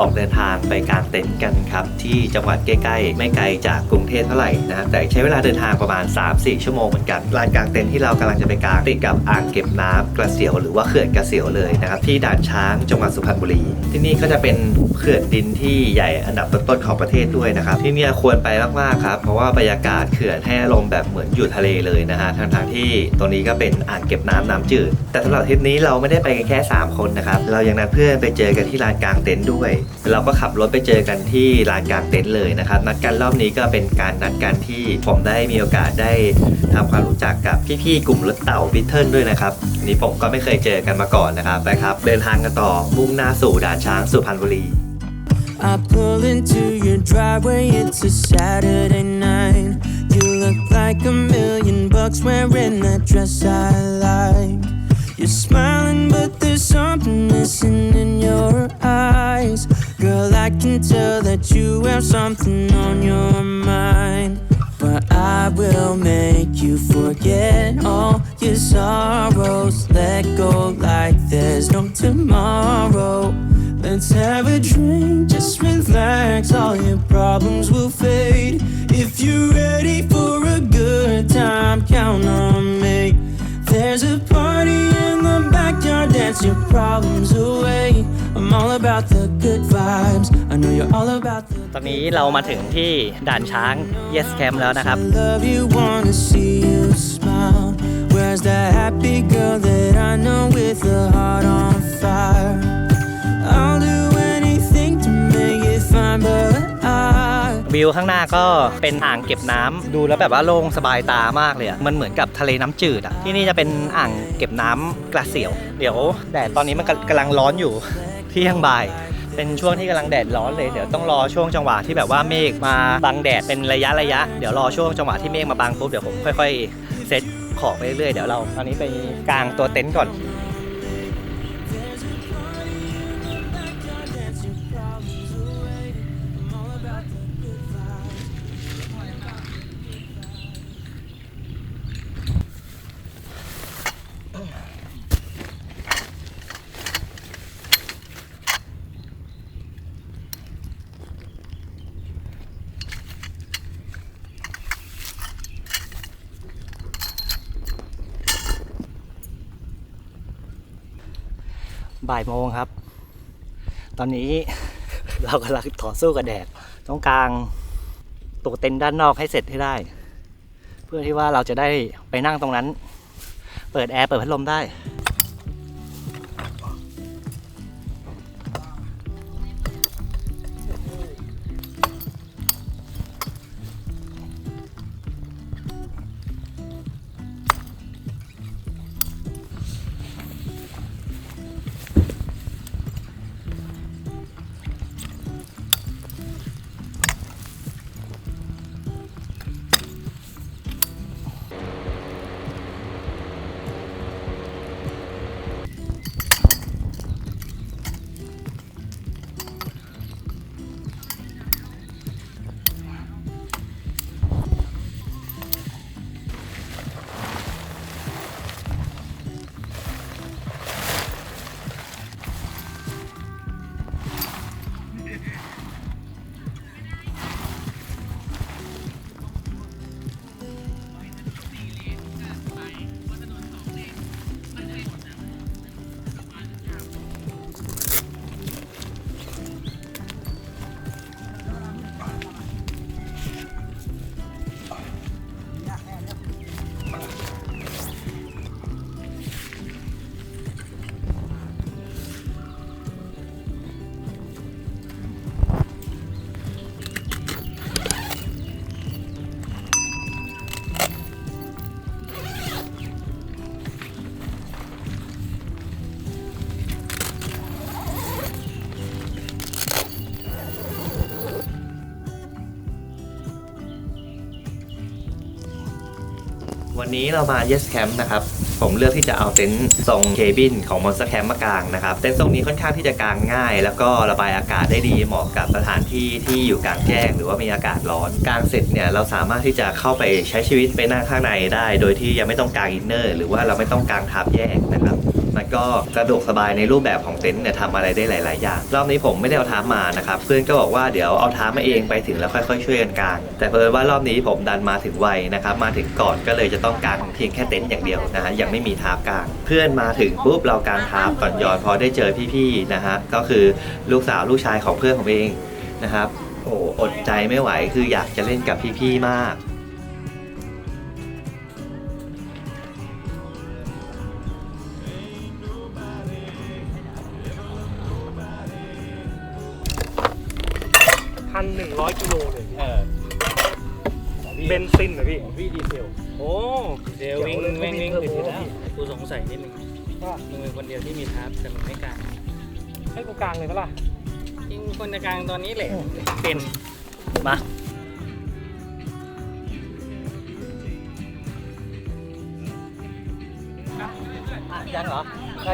ออกเดินทาง ไปกางเต็นท์กันครับ ที่จังหวัดใกล้ๆ ไม่ไกลจากกรุงเทพเท่าไหร่นะแต่ใช้เวลาเดินทางประมาณ 3-4 ชั่วโมงเหมือนกันลานกางเต็นท์ที่เรากำลังจะไปกางติดกับอ่างเก็บน้ำกระเสียวหรือว่าเขื่อนกระเสียวเลยนะครับที่ด่านช้างจังหวัดสุพรรณบุรี ที่นี่ก็จะเป็นเขื่อนดินที่ใหญ่อันดับต้นๆของประเทศด้วยนะครับ ที่นี่ควรไปมากๆครับเพราะว่าบรรยากาศเขื่อนให้อารมณ์แบบเหมือนอยู่ทะเลเลยนะฮะทั้งๆที่ตรงนี้ก็เป็นอ่างเก็บน้ำน้ำจืด แต่สำหรับทริปนี้เราไม่ได้ไปกันแค่ 3 คนนะครับเรายังนัดเพื่อนไปเจอกันที่ลานกลางเต็นท์ด้วย เราก็ขับรรถไปเจอกันที่ลานกลางเต็นท์เลยนะครับนัดกันรอบนี้ก็เป็นการนัดกันที่ผมได้มีโอกาสได้ทำความรู้จักกับพี่ๆกลุ่มรถเต่าบิทเทิลด้วยนะครับนนี่ผมก็ไม่เคยเจอกันมาก่อนนะครับไปครับ เดินทางกันต่อมุ่งหน้าสู่ด่านช้างสุพรรณบุรี I pull into your driveway, it's a Saturday night. You look like a million bucks wearing that dress I like. You're smiling, but there's something missing in your eyes. Girl, I can tell that you have something on your mind. But I will make you forget all your sorrows. Let go like there's no tomorrow. Let's have a drink, just relax. All your problems will fade. If you're ready for a good time, count on me. There's a party in the backyard, dance your problems away. I'm all about the good vibes. I know you're all about the ตอนนี้เรามาถึงที่ด่านช้าง Yes Camp แล้วนะครับ I love you, wanna see you smile. Where's that happy girl that I know with a heart on fire? I'll do anything to make it fine, but I วิวข้างหน้าก็เป็นอ่างเก็บน้ำดูแล้วแบบว่าโล่งสบายตามากเลยอะมันเหมือนกับทะเลน้ำจืดอะที่นี่จะเป็นอ่างเก็บน้ำกระเสียว เดี๋ยวแดดตอนนี้มันกำกำลังร้อนอยู่ เที่ยงบ่าย เป็นช่วงที่กำลังแดดร้อนเลยเดี๋ยวต้องรอช่วงจังหวะที่แบบว่าเมฆมาบังแดดเป็นระยะระยะเดี๋ยวรอช่วงจังหวะที่เมฆมาบังปุ๊บเดี๋ยวผมค่อย ๆ เซตของไปเรื่อยๆเดี๋ยวเราตอนนี้ไปกางตัวเต็นท์ก่อน บ่ายโมงครับ ตอนนี้เรากำลังต่อสู้กับแดดต้องกางตัวเต็นท์ด้านนอกให้เสร็จให้ได้ เพื่อที่ว่าเราจะได้ไปนั่งตรงนั้น เปิดแอร์เปิดพัดลมได้ วันนี้เรามา Yes Camp นะครับ ผมเลือกที่จะเอาเต็นท์ทรงเคบินของ Monster Camp มากางนะครับ เต็นท์ทรงนี้ค่อนข้างที่จะกางง่าย แล้วก็ระบายอากาศได้ดีเหมาะกับสถานที่ที่อยู่กลางแจ้งหรือว่ามีอากาศร้อน กางเสร็จเนี่ยเราสามารถที่จะเข้าไปใช้ชีวิตไปนั่งข้างในได้ โดยที่ยังไม่ต้องกางอินเนอร์ หรือว่าเราไม่ต้องกางทับแยกนะครับ ก็สะดวกสบายในรูปแบบของเต็นท์เนี่ยทำอะไรได้หลาย ๆ อย่าง รอบนี้ผมไม่ได้เอาท้ามานะครับเพื่อนก็บอกว่าเดี๋ยวเอาท้ามาเองไปถึงแล้วค่อยๆ ช่วยกันกางแต่เพิ่นว่ารอบนี้ผมดันมาถึงไวนะครับมาถึงก่อนก็เลยจะต้องกางเพียงแค่เต็นท์อย่างเดียวนะฮะยังไม่มีท้ากาง เพื่อนมาถึงปุ๊บเรากางท้าก่อนยอนพอได้เจอพี่ๆนะฮะก็คือลูกสาวลูกชายของเพื่อนผมเองนะครับโอ้อดใจไม่ไหวคืออยากจะเล่นกับพี่ๆมาก กูสงสัยนิดนึงว่ามึงเป็นคนเดียวที่มีทับแต่มึงไม่กลางให้กูกลางเลยปะล่ะจริงคนจะกลางตอนนี้แหละเป็นมายังเหรอ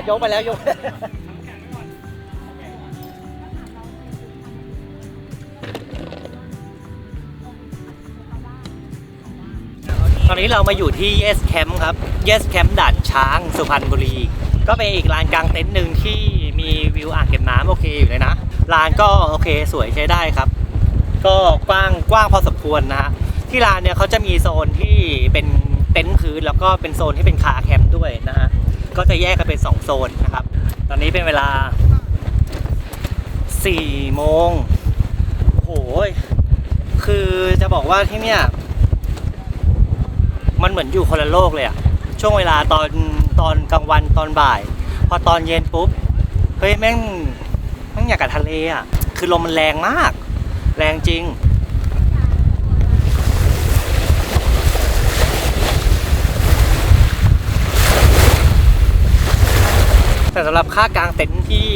ยกไปแล้วยก อนนี้เรามาอยู่ที่ Yes Camp ครับ Yes Camp ด่านช้างสุพรรณบุรี ก็เป็นอีกลานกลางเต็นท์หนึ่งที่มีวิวอ่างเก็บน้ำโอเคอยู่เลยนะลานก็โอเคสวยใช้ได้ครับ ก็กว้างกว้างพอสมควรนะฮะที่ลานเนี่ยเขาจะมีโซนที่เป็นเต็นท์พื้นแล้วก็เป็นโซนที่เป็นคาแคมป์ด้วยนะฮะก็จะแยกกันเป็น 2 โซนนะครับ ตอนนี้เป็นเวลา4โมงโอ้โหคือจะบอกว่าที่เนี่ย มันเหมือนอยู่คนละโลกเลยอะช่วงเวลาตอนตอนกลางวันตอนบ่าย พอตอนเย็นปุ๊บเฮ้ยแม่งแม่งอยากกับทะเลอะคือลมมันแรงมาก แรงจริงแต่สำหรับค่ากลางเต็นท์ที่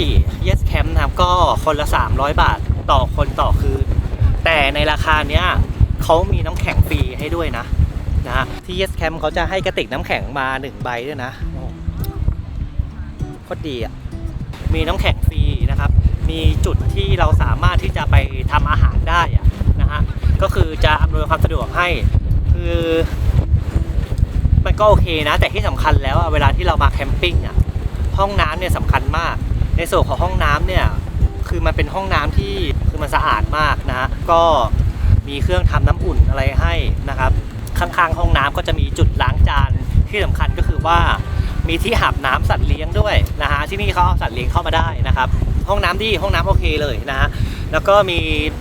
Yes Camp นะครับก็คนละ 300 บาทต่อคนต่อคืน แต่ในราคาเนี้ยเขามีน้ำแข็งฟรีให้ด้วยนะ นะฮะที่ Yes Camp เขาจะให้กระติกน้ำแข็งมาหนึ่งใบด้วยนะโคตรดีอะ มีน้ำแข็งฟรีนะครับ มีจุดที่เราสามารถที่จะไปทำอาหารได้อะนะฮะ ก็คือจะอำนวยความสะดวกให้ คือมันก็โอเคนะ แต่ที่สำคัญแล้วเวลาที่เรามาแคมปิ้งอะ ห้องน้ำเนี่ยสำคัญมาก ในส่วนของห้องน้ำเนี่ย คือมันเป็นห้องน้ำที่คือมันสะอาดมากนะฮะ ก็มีเครื่องทำน้ำอุ่นอะไรให้นะครับ ข้างๆห้องน้ำก็จะมีจุดล้างจานที่สำคัญก็คือว่ามีที่หับน้ำสัตว์เลี้ยงด้วยนะฮะที่นี่เขาเอาสัตว์เลี้ยงเข้ามาได้นะครับ ห้องน้ำดีห้องน้ำโอเคเลยนะฮะแล้วก็มี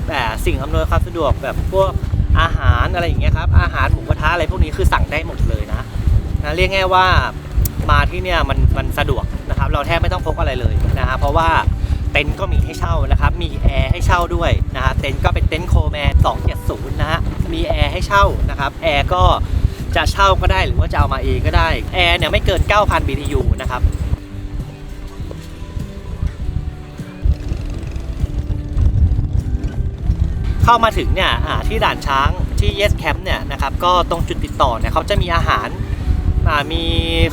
แบบสิ่งอำนวยความสะดวกแบบพวกอาหารอะไรอย่างเงี้ยครับอาหารหมูกระทะอะไรพวกนี้คือสั่งได้หมดเลยนะนะเรียกง่ายว่ามาที่เนี่ยมันมันสะดวกนะครับ เราแทบไม่ต้องพกอะไรเลยนะฮะเพราะว่า เต็นท์ก็มีให้เช่านะครับ มีแอร์ให้เช่าด้วยนะฮะเต็นท์ก็เป็นเต็นท์โคแมน270 นะฮะ มีแอร์ให้เช่านะครับ แอร์ก็จะเช่าก็ได้หรือว่าจะเอามาเองก็ได้ แอร์เนี่ยไม่เกิน 9,000 BTU นะครับเข้ามาถึงเนี่ยที่ด่านช้างที่ Yes Camp เนี่ยนะครับก็ตรงจุดติดต่อเนี่ยเขาจะมีอาหารมี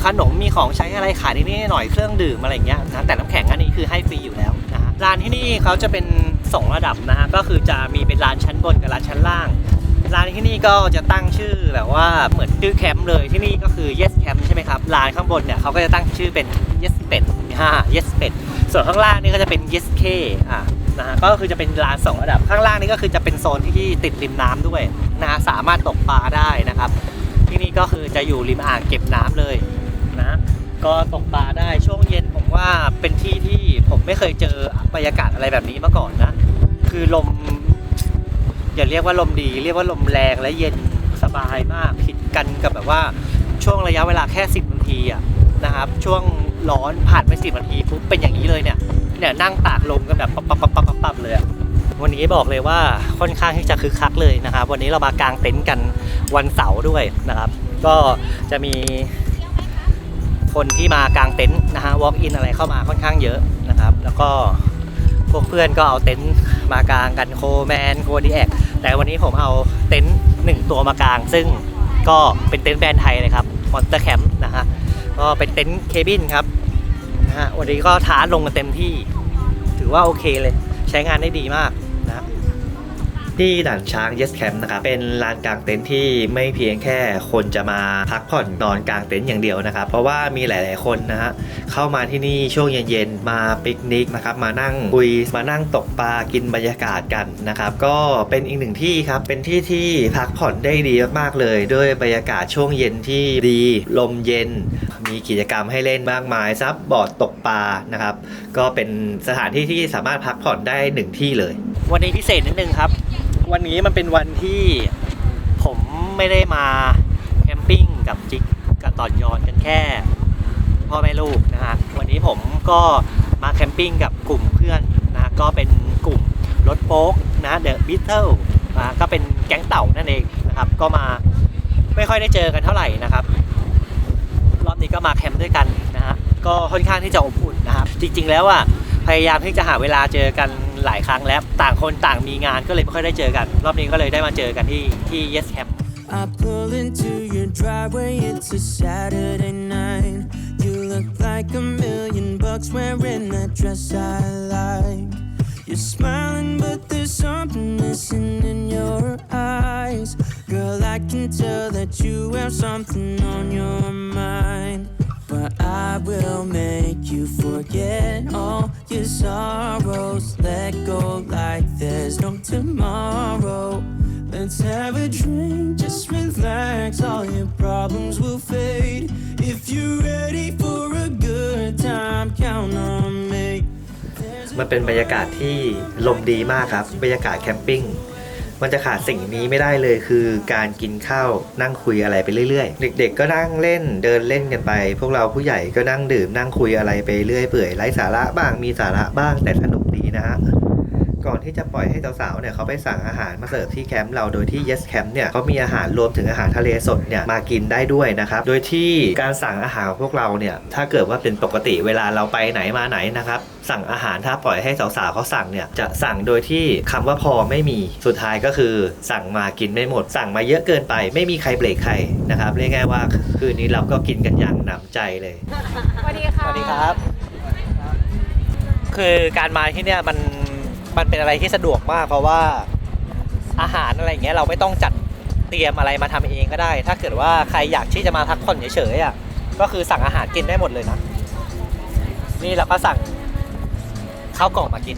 ขนมมีของใช้อะไรขายนิดหน่อยเครื่องดื่มอะไรเงี้ยนะแต่น้ำแข็งอันนี้คือให้ฟรีอยู่แล้ว ร้านที่นี่เขาจะเป็น 2 ระดับนะฮะก็คือจะมีเป็นร้านชั้นบนกับร้านชั้นล่างร้านที่นี่ก็จะตั้งชื่อแบบว่าเหมือนชื่อแคมป์เลยที่นี่ก็คือ Yes Camp ใช่ไหมครับร้านข้างบนเนี่ยเขาก็จะตั้งชื่อเป็น Yes Pet ฮ่า Yes Pet ส่วนข้างล่างนี่ก็จะเป็น Yes K อะนะฮะก็คือจะเป็นร้านสองระดับข้างล่างนี่ก็คือจะเป็นโซนที่ติดริมน้ำด้วยนะสามารถตกปลาได้นะครับ ที่นี่ก็คือจะอยู่ริมอ่างเก็บน้ำเลยนะก็ตกปลาได้ช่วงเย็นผมว่าเป็นที่ที่ผมไม่เคยเจอ บรรยากาศอะไรแบบนี้มาก่อนนะ คือลม อย่าเรียกว่าลมดี เรียกว่าลมแรงและเย็นสบายมากผิดกันกับแบบว่าช่วงระยะเวลาแค่ 10นาทีอะนะครับ ช่วงร้อนผ่านไป10นาทีปุ๊บเป็นอย่างนี้เลยเนี่ยเนี่ยนั่งตากลมกันแบบปั๊บปั๊บปั๊บปั๊บปั๊บเลยอะวันนี้บอกเลยว่าค่อนข้างที่จะคึกคักเลยนะครับ วันนี้เรามากางเต็นท์กันวันเสาร์ด้วยนะครับ ก็จะมีคนที่มากางเต็นท์นะฮะ walk in อะไรเข้ามาค่อนข้างเยอะนะครับ แล้วก็ พวกเพื่อนก็เอาเต็นท์มากางกันโคแมนโคดีแอคแต่วันนี้ผมเอาเต็นท์หนึ่งตัวมากาง ซึ่งก็เป็นเต็นท์แบรนด์ไทยเลยครับมอนสเตอร์แคมป์นะฮะก็เป็นเต็นท์เคบินครับนะฮะวันนี้ก็ท้าลงกันเต็มที่ ถือว่าโอเคเลย ใช้งานได้ดีมาก ที่ด่านช้าง Yes Camp นะครับเป็นลานกลางเต็นท์ที่ไม่เพียงแค่คนจะมาพักผ่อนนอนกลางเต็นท์อย่างเดียวนะครับ เพราะว่ามีหลาย ๆ คนนะฮะเข้ามาที่นี่ช่วงเย็น ๆ มาปิกนิกนะครับมานั่งคุยมานั่งตกปลากินบรรยากาศกันนะครับ ก็เป็นอีกหนึ่งที่ครับเป็นที่ที่พักผ่อนได้ดีมาก ๆ เลยด้วยบรรยากาศช่วงเย็นที่ดีลมเย็น มีกิจกรรมให้เล่นมากมายซับบอร์ดตกปลานะครับ ก็เป็นสถานที่ที่สามารถพักผ่อนได้หนึ่งที่เลย วันนี้พิเศษนิดนึงครับ วันนี้มันเป็นวันที่ผมไม่ได้มาแคมปิ้งกับจิ๊กกับตอนยอนกันแค่พ่อแม่ลูกนะฮะวันนี้ผมก็มาแคมปิ้งกับกลุ่มเพื่อนนะฮะก็เป็นกลุ่มรถโป๊กนะเดอะบิทเทิลนะก็เป็นแก๊งเต่านั่นเองนะครับก็มาไม่ค่อยได้เจอกันเท่าไหร่นะครับ รอบนี้ก็มาแคมป์ด้วยกันนะฮะก็ค่อนข้างที่จะอบอุ่นนะครับ จริงๆแล้วอะพยายามที่จะหาเวลาเจอกัน หลายครั้งแล้ว ต่างคนต่างมีงานก็เลยไม่ค่อยได้เจอกัน รอบนี้ก็เลยได้มาเจอกันที่ที่ Yes Camp I pull into your driveway, it's a Saturday night. You look like a million bucks wearing that dress I like. You're smiling, but there's something missing in your eyes. Girl, I can tell that you have something on your mind. But I will make you forget all your sorrows. Let go like there's no tomorrow. Let's have a drink, just relax. All your problems will fade. If you're ready for a good time, count on me. มันเป็นบรรยากาศที่ลมดีมากครับ บรรยากาศแคมปิ้ง มันจะขาดสิ่งนี้ไม่ได้เลยคือการกินข้าวนั่งคุยอะไรไปเรื่อยๆ เด็กๆก็นั่งเล่นเดินเล่นกันไป พวกเราผู้ใหญ่ก็นั่งดื่มนั่งคุยอะไรไปเรื่อยเปื่อยไร้สาระบ้างมีสาระบ้างแต่สนุกดีนะฮะ ก่อนที่จะปล่อยให้สาวๆเนี่ยเขาไปสั่งอาหารมาเสิร์ฟที่แคมป์เราโดยที่ Yes Camp เนี่ยเขามีอาหารรวมถึงอาหารทะเลสดเนี่ยมากินได้ด้วยนะครับ โดยที่การสั่งอาหารของพวกเราเนี่ยถ้าเกิดว่าเป็นปกติเวลาเราไปไหนมาไหนนะครับสั่งอาหารถ้าปล่อยให้สาวๆเขาสั่งเนี่ยจะสั่งโดยที่คำว่าพอไม่มีสุดท้ายก็คือ สั่งมากินไม่หมด สั่งมาเยอะเกินไป ไม่มีใครเบรกใครนะครับเรียกง่ายๆว่าคืนนี้เราก็กินกันอย่างหนำใจเลยสวัสดีค่ะสวัสดีครับ คือการมาที่เนี่ยมัน มันเป็นอะไรที่สะดวกมาก เพราะว่าอาหารอะไรอย่างเงี้ยเราไม่ต้องจัดเตรียมอะไรมาทำเองก็ได้ ถ้าเกิดว่าใครอยากที่จะมาพักผ่อนเฉยๆอะก็คือสั่งอาหารกินได้หมดเลยนะ นี่เราก็สั่งข้าวกล่องมากิน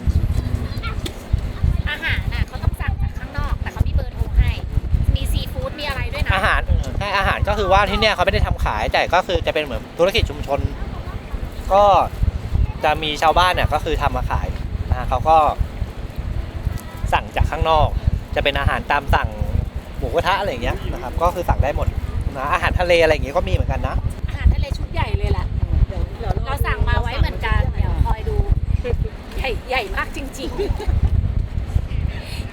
อาหารน่ะเขาต้องสั่งจากข้างนอก แต่เขามีเบอร์โทรให้ มีซีฟู้ดมีอะไรด้วยนะอาหารใช่อาหารก็คือว่าที่เนี่ยเขาไม่ได้ทำขายแต่ก็คือจะเป็นเหมือนธุรกิจชุมชน ก็จะมีชาวบ้านเนี่ยก็คือทำมาขายนะเขาก็ จากข้างนอก จะเป็นอาหารตามสั่งหมูกระทะอะไรอย่างเงี้ยนะครับก็คือสั่งได้หมดนะอาหารทะเลอะไรอย่างเงี้ยก็มีเหมือนกันนะ อาหารทะเลชุดใหญ่เลยแหละเราสั่งมาไว้เหมือนกันเดี๋ยวคอยดู ใหญ่ใหญ่มากจริง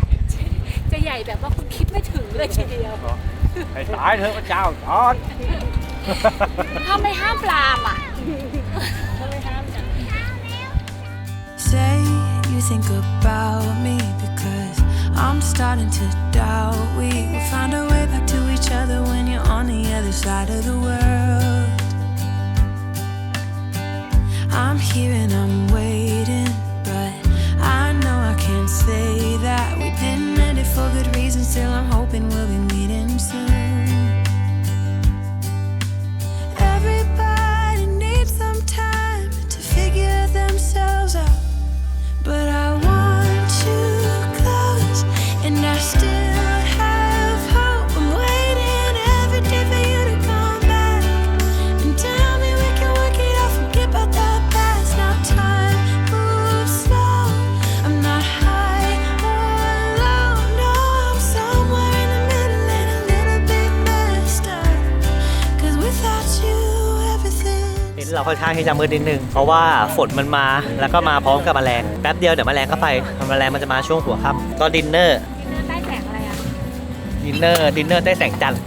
ๆ จะใหญ่แบบว่าคุณคิดไม่ถึงเลยทีเดียวไปตายเถอะพระเจ้าจอดถ้าไม่ห้ามปรามอะ Say you think about me because I'm starting to doubt we will find our way back to each other when you're on the other side of the world. I'm here and ค่อนข้างที่จะมืดนิดนึง เพราะว่าฝนมันมาแล้วก็มาพร้อมกับแมลงแป๊บเดียวเดี๋ยวแมลงก็ไปแมลงมันจะมาช่วงหัวค่ำก็ดินเนอร์ดินเนอร์ใต้แสงอะไรอะดินเนอร์ดินเนอร์ใต้แสงจันทร์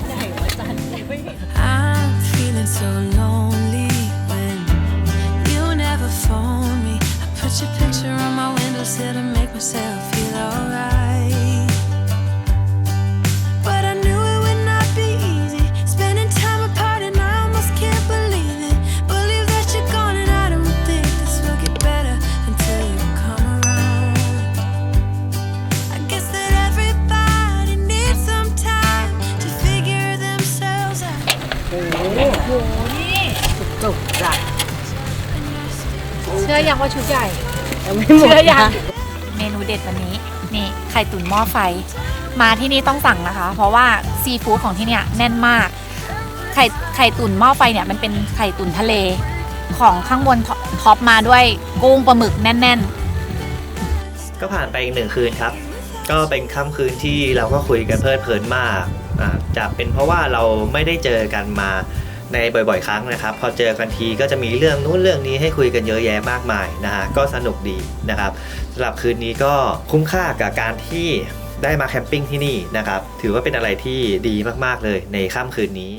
ยังว่าชุดใหญ่ยังไม่หมดเชื่อยังนะเมนูเด็ดวันนี้นี่ไข่ตุ๋นหม้อไฟ มาที่นี่ต้องสั่งนะคะ เพราะว่าซีฟู้ดของที่เนี่ยแน่นมาก ไข่ไข่ตุ๋นหม้อไฟเนี่ยมันเป็นไข่ตุ๋นทะเล ของข้างบนท็อปท็อปมาด้วยกุ้งปลาหมึกแน่นก็ผ่านไปอีกหนึ่งคืนครับ ก็เป็นค่ำคืนที่เราก็คุยกันเพลิดเพลินมากอ่าจะเป็นเพราะว่าเราไม่ได้เจอกันมา ในบ่อยๆ ครั้งนะครับ พอเจอกันทีก็จะมีเรื่องนู้นเรื่องนี้ให้คุยกันเยอะแยะมากมายนะฮะก็สนุกดีนะครับสำหรับคืนนี้ก็คุ้มค่ากับการที่ได้มาแคมปิ้งที่นี่นะครับ ถือว่าเป็นอะไรที่ดีมากๆเลยในค่ำคืนนี้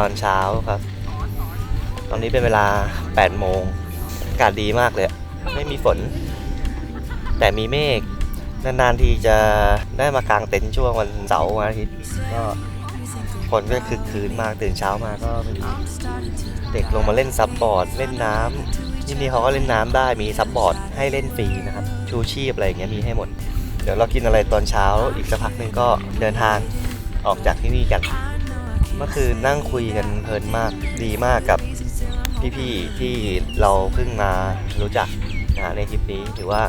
อนเช้าครับ ตอนนี้เป็นเวลา 8 โมง อากาศดีมากเลย ไม่มีฝน แต่มีเมฆ นานๆทีจะได้มากางเต็นท์ช่วงวันเสาร์วันอาทิตย์ก็คนก็คือคืนมากตื่นเช้ามาก็มีเด็กลงมาเล่นซับบอร์ด เล่นน้ำที่นี่เขาก็เล่นน้ำได้มีซับบอร์ดให้เล่นฟรีนะครับ ชูชีพอะไรอย่างเงี้ยมีให้หมด เดี๋ยวเรากินอะไรตอนเช้าอีกสักพักนึงก็เดินทางออกจากที่นี่กัน เมื่อคืนนั่งคุยกันเพลินมากดีมากกับพี่ๆที่เราเพิ่งมารู้จักนะฮะในทริปนี้ถือว่า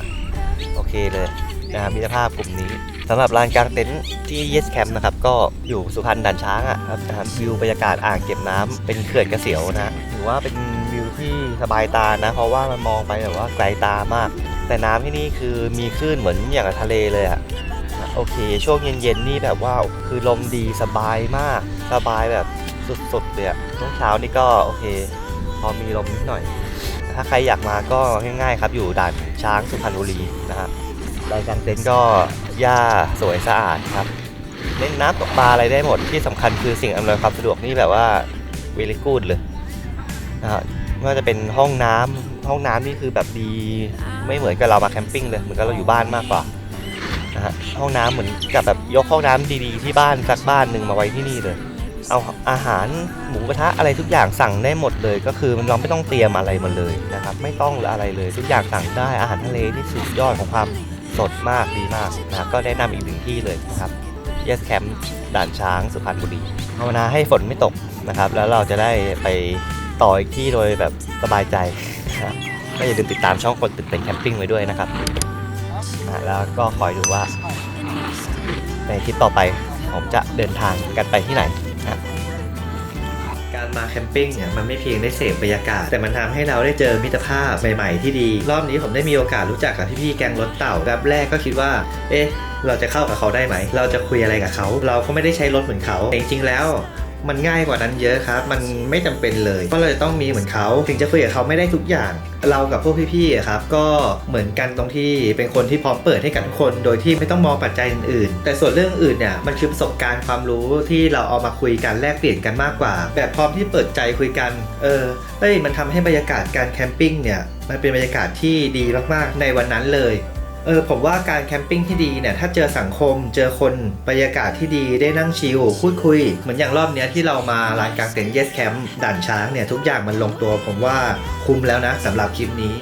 โอเคเลยนะฮะมิตรภาพกลุ่มนี้สำหรับลานกลางเต็นท์ที่ Yes Camp นะครับก็อยู่สุพรรณด่านช้างอะครับนะครับวิวบรรยากาศอ่างเก็บน้ำเป็นเขื่อนกระเสียวนะฮะถือว่าเป็นวิวที่สบายตานะ เพราะว่ามันมองไปแบบว่าไกลตามาก แต่น้ำที่นี่คือมีคลื่นเหมือนอย่างกับทะเลเลยอะ โอเค ช่วงเย็นๆนี่แบบว่าคือลมดีสบายมาก สบายแบบสุดๆเลยอะช่วงเช้านี่ก็โอเค พอมีลมนิดหน่อย ถ้าใครอยากมาก็ง่ายๆครับอยู่ด่านช้างสุพรรณบุรีนะฮะลานกางเต็นท์ก็หญ้าสวยสะอาดครับเล่นน้ำตกปลาอะไรได้หมดที่สำคัญคือสิ่งอำนวยความสะดวกนี่แบบว่าเวลิกูดเลยนะฮะไม่ว่าจะเป็นห้องน้ำห้องน้ำนี่คือแบบดีไม่เหมือนกับเรามาแคมปิ้งเลยเหมือนกับเราอยู่บ้านมากกว่า นะฮะห้องน้ำเหมือนกับแบบยกห้องน้ำดีๆที่บ้านสักบ้านหนึ่งมาไว้ที่นี่เลย เอาอาหารหมูกระทะอะไรทุกอย่างสั่งได้หมดเลย ก็คือมันเราไม่ต้องเตรียมอะไรมาเลยนะครับ ไม่ต้องอะไรเลยทุกอย่างสั่งได้อาหารทะเลที่สุดยอดของความสดมากดีมากนะก็แนะนำอีกหนึ่งที่เลยนะครับ Yes Camp ด่านช้างสุพรรณบุรีภาวนาให้ฝนไม่ตกนะครับ แล้วเราจะได้ไปต่ออีกที่โดยแบบสบายใจนะครับก็อย่าลืมติดตามช่องคนตื่นเต้นแคมปิ้งไว้ด้วยนะครับะแล้วก็คอยดูว่า ในคลิปต่อไปผมจะเดินทางกันไปที่ไหนนะการมาแคมปิ้งเนี่ยมันไม่เพียงได้เสพบรรยากาศ แต่มันทำให้เราได้เจอมิตรภาพใหม่ๆที่ดี รอบนี้ผมได้มีโอกาสรู้จักกับพี่ๆแกงรถเต่าแบบแรกก็คิดว่า เอ๊ะ เราจะเข้ากับเขาได้ไหม เราจะคุยอะไรกับเขา เราก็ไม่ได้ใช้รถเหมือนเขาแต่จริงๆแล้ว มันง่ายกว่านั้นเยอะครับ มันไม่จำเป็นเลยเพราะเราจะต้องมีเหมือนเขา ถึงจะคุยกับเขาไม่ได้ทุกอย่าง เรากับพวกพี่ๆครับ ก็เหมือนกันตรงที่เป็นคนที่พร้อมเปิดให้กับทุกคน โดยที่ไม่ต้องมองปัจจัยอื่นๆ แต่ส่วนเรื่องอื่นเนี่ย มันคือประสบการณ์ความรู้ที่เราเอามาคุยกันแลกเปลี่ยนกันมากกว่า แบบพร้อมที่เปิดใจคุยกัน เออ เอ้ย มันทำให้บรรยากาศการแคมปิ้งเนี่ย มันเป็นบรรยากาศที่ดีมากๆ ในวันนั้นเลย เออผมว่าการแคมปิ้งที่ดีเนี่ยถ้าเจอสังคมเจอคนบรรยากาศที่ดีได้นั่งชิลพูดคุย เหมือนอย่างรอบเนี้ยที่เรามาลานกลางเต็นท์เยสแคมป์ด่านช้างเนี่ยทุกอย่างมันลงตัวผมว่าคุ้มแล้วนะสำหรับคลิปนี้